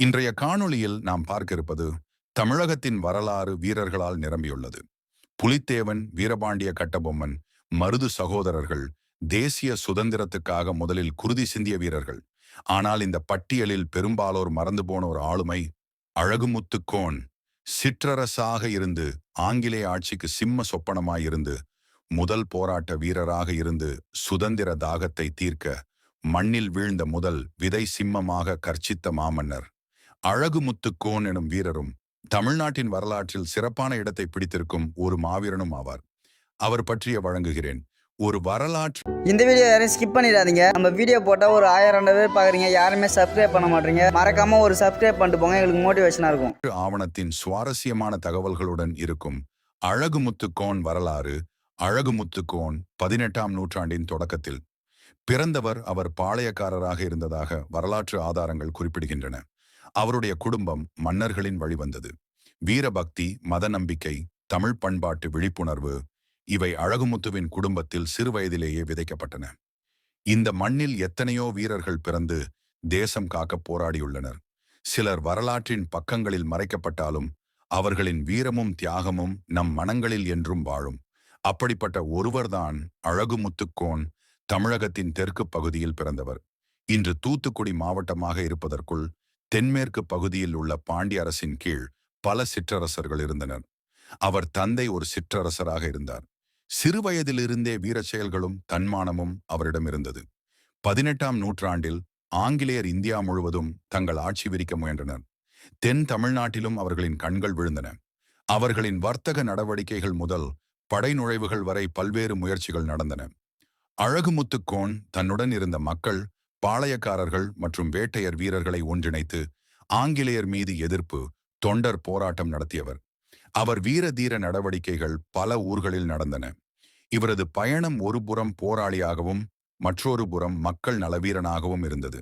இன்றைய காணொளியில் நாம் பார்க்க இருப்பது தமிழகத்தின் வரலாறு வீரர்களால் நிரம்பியுள்ளது. புலித்தேவன் வீரபாண்டிய கட்டபொம்மன் மருது சகோதரர்கள் தேசிய சுதந்திரத்துக்காக முதலில் குருதி சிந்திய வீரர்கள். ஆனால் இந்த பட்டியலில் பெரும்பாலோர் மறந்து போன ஒரு ஆளுமை அழகுமுத்துக்கோன். சிற்றரசாக இருந்து ஆங்கிலேய ஆட்சிக்கு சிம்ம சொப்பனமாயிருந்து முதல் போராட்ட வீரராக இருந்து சுதந்திர தாகத்தை தீர்க்க மண்ணில் வீழ்ந்த முதல் விதை சிம்மமாக கர்ச்சித்த மாமன்னர். அழகுமுத்துக்கோன் எனும் வீரரும் தமிழ்நாட்டின் வரலாற்றில் சிறப்பான இடத்தை பிடித்திருக்கும் ஒரு மாவீரனும் ஆவார். அவர் பற்றிய வழங்குகிறேன். ஒரு வரலாற்று இந்த வீடியோ யாரையும் ஸ்கிப் பண்ணிடாதீங்க. நம்ம வீடியோ போட்டால் ஒரு ஆயிரம் ரெண்டு பேர் பார்க்குறீங்க யாருமே சப்ஸ்கிரைப் பண்ண மாட்டீங்க. மறக்காம ஒரு சப்ஸ்கிரைப் பண்ணிட்டு போங்க. எங்களுக்கு மோட்டிவேஷனாக இருக்கும். ஆவணத்தின் சுவாரஸ்யமான தகவல்களுடன் இருக்கும் அழகுமுத்துக்கோன் வரலாறு அழகுமுத்துக்கோன் பதினெட்டாம் நூற்றாண்டின் தொடக்கத்தில். பிறந்தவர் அவர் பாளையக்காரராக இருந்ததாக வரலாற்று ஆதாரங்கள் குறிப்பிடுகின்றன. அவருடைய குடும்பம் மன்னர்களின் வழிவந்தது வீரபக்தி மத நம்பிக்கை தமிழ் பண்பாட்டு விழிப்புணர்வு இவை அழகுமுத்துவின் குடும்பத்தில் சிறுவயதிலேயே விதைக்கப்பட்டன. இந்த மண்ணில் எத்தனையோ வீரர்கள் பிறந்து தேசம் காக்க போராடியுள்ளனர். சிலர் வரலாற்றின் பக்கங்களில் மறைக்கப்பட்டாலும் அவர்களின் வீரமும் தியாகமும் நம் மனங்களில் என்றும் வாழும். அப்படிப்பட்ட ஒருவர்தான் அழகுமுத்துக்கோன் தமிழகத்தின் தெற்கு பகுதியில் பிறந்தவர். இன்று தூத்துக்குடி மாவட்டமாக இருப்பதற்குள் தென்மேற்கு பகுதியில் உள்ள பாண்டிய அரசின் கீழ் பல சிற்றரசர்கள் இருந்தனர். அவர் தந்தை ஒரு சிற்றரசராக இருந்தார். சிறுவயதிலிருந்தே வீர செயல்களும் தன்மானமும் அவரிடம் இருந்தது. பதினெட்டாம் நூற்றாண்டில் ஆங்கிலேயர் இந்தியா முழுவதும் தங்கள் ஆட்சி விரிக்க முயன்றனர். தென் தமிழ்நாட்டிலும் அவர்களின் கண்கள் விழுந்தன. அவர்களின் வர்த்தக நடவடிக்கைகள் முதல் படை நுழைவுகள் வரை பல்வேறு முயற்சிகள் நடந்தன. அழகுமுத்துக்கோன் தன்னுடன் இருந்த மக்கள் பாளையக்காரர்கள் மற்றும் வேட்டையர் வீரர்களை ஒன்றிணைத்து ஆங்கிலேயர் மீது எதிர்ப்பு தொண்டர் போராட்டம் நடத்தியவர். அவர் வீர தீர நடவடிக்கைகள் பல ஊர்களில் நடந்தன. இவரது பயணம் ஒருபுறம் போராளியாகவும் மற்றொரு புறம் மக்கள் நலவீரனாகவும் இருந்தது.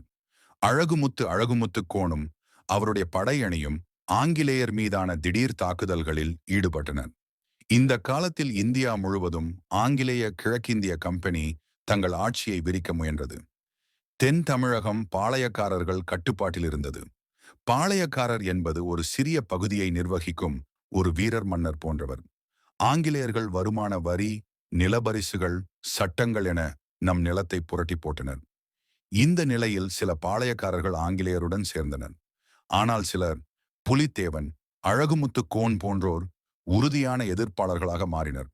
அழகுமுத்து அழகுமுத்து கோணும் அவருடைய படையணியும் ஆங்கிலேயர் மீதான திடீர் தாக்குதல்களில் ஈடுபட்டனர். இந்த காலத்தில் இந்தியா முழுவதும் ஆங்கிலேய கிழக்கிந்திய கம்பெனி தங்கள் ஆட்சியை விரிக்க முயன்றது. தென் தமிழகம் பாளையக்காரர்கள் கட்டுப்பாட்டில் இருந்தது. பாளையக்காரர் என்பது ஒரு சிறிய பகுதியை நிர்வகிக்கும் ஒரு வீரர் மன்னர் போன்றவர். ஆங்கிலேயர்கள் வருமான வரி நிலபரிசுகள் சட்டங்கள் என நம் நிலத்தை புரட்டி போட்டனர். இந்த நிலையில் சில பாளையக்காரர்கள் ஆங்கிலேயருடன் சேர்ந்தனர். ஆனால் சிலர் புலித்தேவன் அழகுமுத்து கோன் போன்றோர் உறுதியான எதிர்ப்பாளர்களாக மாறினர்.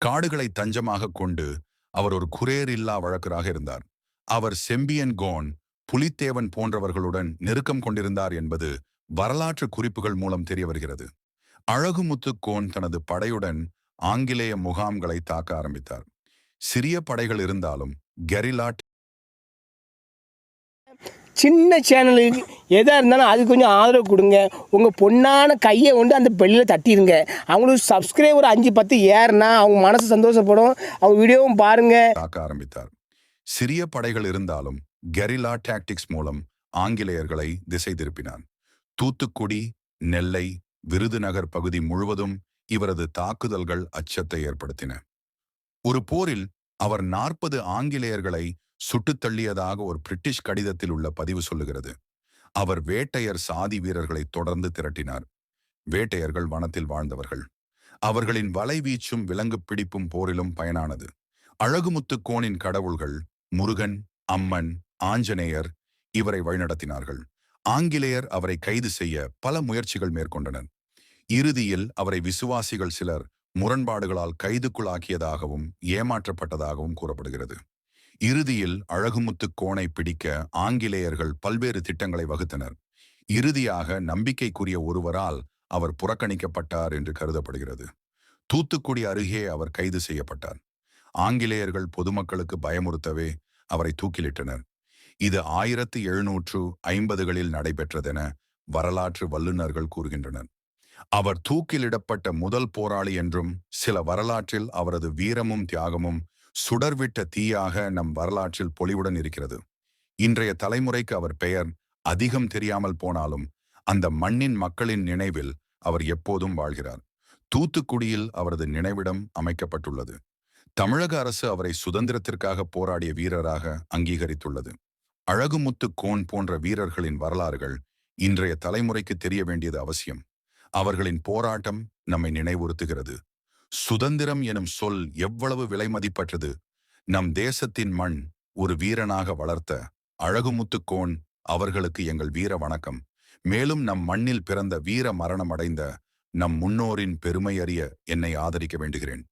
காடுகளை தஞ்சமாக கொண்டு அவர் ஒரு குரேர் இல்லா வழக்கராக இருந்தார். அவர் செம்பியன் கோன் புலித்தேவன் போன்றவர்களுடன் நெருக்கம் கொண்டிருந்தார் என்பது வரலாற்று குறிப்புகள் மூலம் தெரிய வருகிறது அழகுமுத்து கோன் தனது படையுடன் ஆங்கிலேய முகாம்களை தாக்க ஆரம்பித்தார். சிறிய படைகள் இருந்தாலும் கெரிலா சின்ன சேனலுக்கு எதாக இருந்தாலும் அது கொஞ்சம் ஆதரவு கொடுங்க. உங்கள் பொண்ணான கையை கொண்டு அந்த பெல்லில் தட்டிடுங்க அவங்களுக்கு சப்ஸ்கிரைபர் அஞ்சு பத்து ஏறுனா அவங்க மனசு சந்தோஷப்படும். அவங்க வீடியோவும் பாருங்கள் தாக்க ஆரம்பித்தார். சிறிய படைகள் இருந்தாலும் கெரிலா டாக்டிக்ஸ் மூலம் ஆங்கிலேயர்களை திசை திருப்பினான் தூத்துக்குடி நெல்லை விருதுநகர் பகுதி முழுவதும் இவரது தாக்குதல்கள் அச்சத்தை ஏற்படுத்தின. ஒரு போரில் அவர் நாற்பது ஆங்கிலேயர்களை சுட்டுத் தள்ளியதாக ஒரு பிரிட்டிஷ் கடிதத்தில் உள்ள பதிவு சொல்லுகிறது. அவர் வேட்டையர் சாதி வீரர்களை தொடர்ந்து திரட்டினார். வேட்டையர்கள் வனத்தில் வாழ்ந்தவர்கள். அவர்களின் வலைவீச்சும் விலங்கு பிடிப்பும் போரிலும் பயனானது. அழகுமுத்து கோணின் கடவுள்கள் முருகன் அம்மன் ஆஞ்சநேயர் இவரை வழிநடத்தினார்கள். ஆங்கிலேயர் அவரை கைது செய்ய பல முயற்சிகள் மேற்கொண்டனர். இறுதியில் அவரை விசுவாசிகள் சிலர் முரண்பாடுகளால் கைதுக்குள்ளாக்கியதாகவும் ஏமாற்றப்பட்டதாகவும் கூறப்படுகிறது. இறுதியில் அழகுமுத்து கோணை பிடிக்க ஆங்கிலேயர்கள் பல்வேறு திட்டங்களை வகுத்தனர். இறுதியாக நம்பிக்கைக்குரிய ஒருவரால் அவர் புறக்கணிக்கப்பட்டார் என்று கருதப்படுகிறது. தூத்துக்குடி அருகே அவர் கைது செய்யப்பட்டார். ஆங்கிலேயர்கள் பொதுமக்களுக்கு பயமுறுத்தவே அவரை தூக்கிலிட்டனர். இது ஆயிரத்து எழுநூற்று ஐம்பதுகளில் நடைபெற்றதென வரலாற்று வல்லுநர்கள் கூறுகின்றனர். அவர் தூக்கிலிடப்பட்ட முதல் போராளி என்றும் சில வரலாற்றில் அவரது வீரமும் தியாகமும் சுடர்விட்ட தீயாக நம் வரலாற்றில் பொலிவுடன் இருக்கிறது. இன்றைய தலைமுறைக்கு அவர் பெயர் அதிகம் தெரியாமல் போனாலும் அந்த மண்ணின் மக்களின் நினைவில் அவர் எப்போதும் வாழ்கிறார். தூத்துக்குடியில் அவரது நினைவிடம் அமைக்கப்பட்டுள்ளது. தமிழக அரசு அவரை சுதந்திரத்திற்காக போராடிய வீரராக அங்கீகரித்துள்ளது. அழகுமுத்து கோன் போன்ற வீரர்களின் வரலாறுகள் இன்றைய தலைமுறைக்கு தெரிய வேண்டியது அவசியம். அவர்களின் போராட்டம் நம்மை நினைவுறுத்துகிறது. சுதந்திரம் எனும் சொல் எவ்வளவு விலைமதிப்பற்றது நம் தேசத்தின் மண் ஒரு வீரனாக வளர்த்த அழகுமுத்துக்கோன் அவர்களுக்கு எங்கள் வீர வணக்கம். மேலும் நம் மண்ணில் பிறந்த வீர மரணம் அடைந்த நம் முன்னோரின் பெருமை அறிய என்னை ஆதரிக்க வேண்டுகிறேன்.